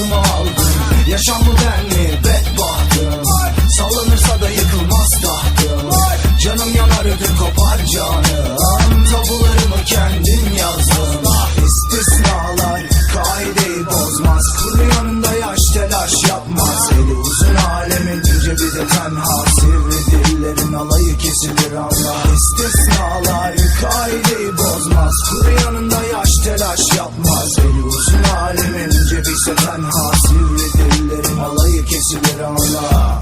gazımı aldım Yaşam mı ben mi? Bedbahtım Sallanırsa da yıkılmaz tahtım. Canım yanar ödüm kopar canım. Tabularımı kendim yazdım. İstisnalar kaideyi bozmaz. Kuru yanında yaş telaş yapmaz. Eli uzun alemin cebi de tenha. Sivri dillerin alayı kesilir anla İstisnalar cebi ise tenha Sivri dillerin alayı kesilir anla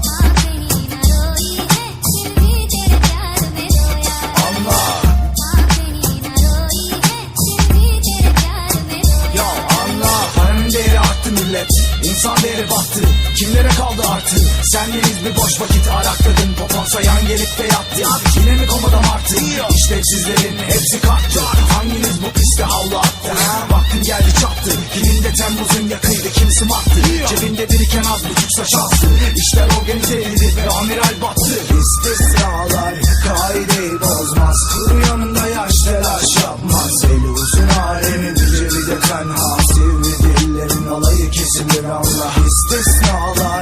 millet. İnsan değeri battı. Kimlere kaldı artı Sendeniz bir boş vakit arakladın. Popon sayan gelip de yattı. Yine mi komada martı? İşlevsizlerin hepsi kalktı de Temmuz'un yakıydı kimsi maktı Cebinde biriken az buçuksa şahsı İşler organize edildi ve amiral battı. İstisnalar kaideyi bozmaz. Kuru yanında yaş telaş yapmaz. Eli uzun alemin cebi de tenha. Sivri dillerin alayı kesimdir anla İstisnalar